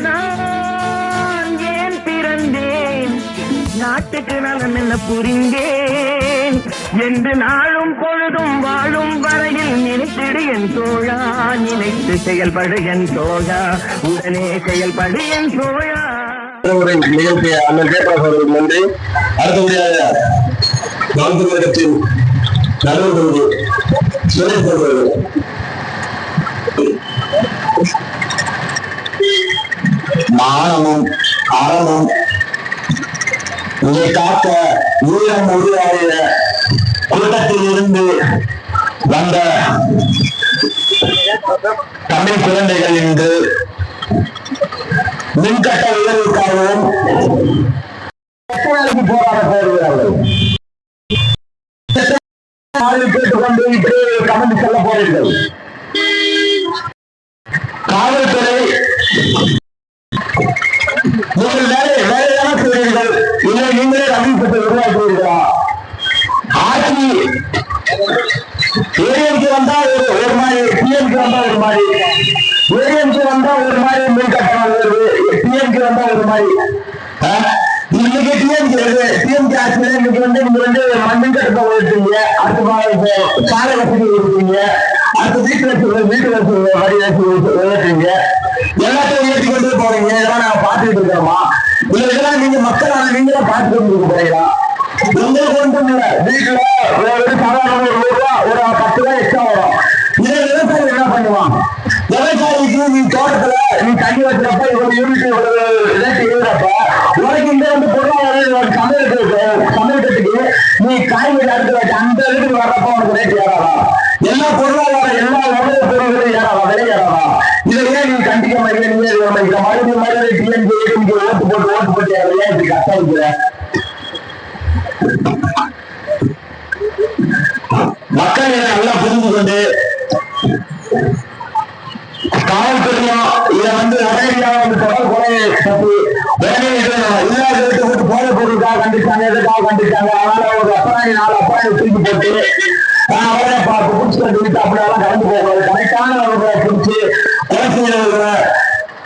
நான் ஏன் பிறந்தேன்? நாட்டுக்கு நலம் என்ன புரிந்தேன்? என்று நாளும் பொழுதும் வாழும் வரையில் நினைத்திடு என் தோழா நினைத்து செயல்படு என் தோழா உடனே செயல்படு என் தோழா. ஒரு அண்ணன் ஜெயபிரகாஷ் அவர்களுக்கு நன்றி. அடுத்தபடியாக நான்கு தமிழகத்தின் நடுவர் தொகுதி சுரேஷ் அவர்கள். மானமும் அறமும் இதை காக்க உயிரம் உருவாகிய கூட்டத்தில் இருந்து வந்த தமிழ் குழந்தைகள் இன்று மின்கட்ட உயர்வுக்காகவும் போராட போகிறார்கள். கேட்டுக்கொண்டு இப்படி கமெண்ட் சொல்ல போகிறீர்கள். வந்தா ஒரு ஒரு மாதிரி பிஎம்கே வந்தா ஒரு மாதிரி. ஏடிஎம்கே வந்தா ஒரு மாதிரி மின் கட்டணம் வருது. பிஎம்கே வந்தா ஒரு மாதிரி. ஆ? இன்னைக்கு டிஎம்கே டிஎம்கே ஆட்சியில இன்னைக்கு வந்து நீங்க வந்து மண்ணின் கட்டணம் உயர்த்தீங்க அடுத்த மாதம் சாலை வசதி உயர்த்தீங்க அடுத்த வீட்டு வசதி வீட்டு வசதி வரி வசதி உயர்த்தீங்க எல்லாத்தையும் உயர்த்தி கொண்டு போறீங்க. இதெல்லாம் நாங்க பார்த்துட்டு இருக்கிறோமா? இல்ல இதெல்லாம் நீங்க மக்களான நீங்களே பார்த்துட்டு இருக்க போறீங்களா உங்களுக்கு ஒன்றும் இல்ல. வீட்டுல ஒரு சாதாரண ஒரு நூறு ரூபா ஒரு பத்து ரூபா எக்ஸ்ட்ரா வரும் இதை விவசாயி என்ன பண்ணுவான் விவசாயிக்கு நீ தோட்டத்துல நீ தண்ணி வச்சுறப்ப இவ்வளவு யூனிட் இவ்வளவு ரேட் எழுதுறப்ப உனக்கு இந்த வந்து பொருளாதார சமையலுக்கு சமையலுக்கு நீ காய்கறி அடுத்து வச்சு அந்த இதுக்கு வர்றப்ப உனக்கு ரேட் ஏறாதா? எல்லா பொருளாதார எல்லா உணவு பொருள்களும் ஏறாதா? விலை ஏறாதா? இதுல ஏன் நீ கண்டிக்க மாதிரி நீ மறுபடியும் மறுபடியும் டிஎன்ஜி ஏடிஎம்கே ஓட்டு போட்டு ஓட்டு போட்டு ஏன் இப்படி கஷ்டம் இருக்கிற மக்கள் நல்லா புரிந்து கொண்டு காவல்துறையும் இதை வந்து உடனடியாக வந்து தொடர் உடனே இது இல்லாத இடத்தை விட்டு போதை பொருளுக்காக கண்டிச்சாங்க எதுக்காக கண்டிச்சாங்க அதனால ஒரு அப்பராணி நாலு அப்பராணி தூக்கி போட்டு ஆஹ் அவரை பார்த்து பிடிச்சி கண்டுபிடித்து அப்படியெல்லாம் கடந்து போகக்கூடாது கரெக்டான அவர்களை பிடிச்சி கொலை செய்யறவர்களை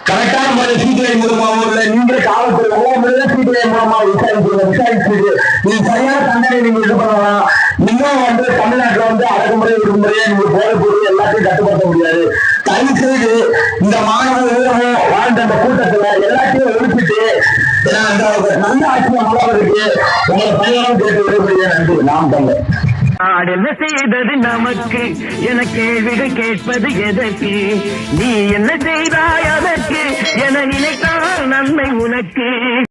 கரெக்டான முறை சிபிஐ மூலமாவோ இல்லை. நீங்களே காவல்துறை நல்ல சிபிஐ மூலமா விசாரிக்கிறது விசாரிச்சு நீங்க சரியான தண்டனை நீங்க இது பண்ணலாம் இன்னும் வந்து தமிழ்நாட்டுல வந்து அடக்குமுறை விடுமுறையை நீங்க போட பொருள் எல்லாத்தையும் கட்டுப்படுத்த முடியாது. தயவு செய்து இந்த மாணவ வீரமும் வாழ்ந்த அந்த கூட்டத்துல எல்லாத்தையும் ஒழிச்சிட்டு அந்த நல்ல ஆட்சி அமலாவதற்கு உங்களை பணியாளம் கேட்டு விடக்கூடிய நன்றி. நாம் தங்க நாடு செய்தது நமக்கு என கேள்விகள் கேட்பது எதற்கு? நீ என்ன செய்தாய் அதற்கு? என நினைத்தால் நன்மை உனக்கு.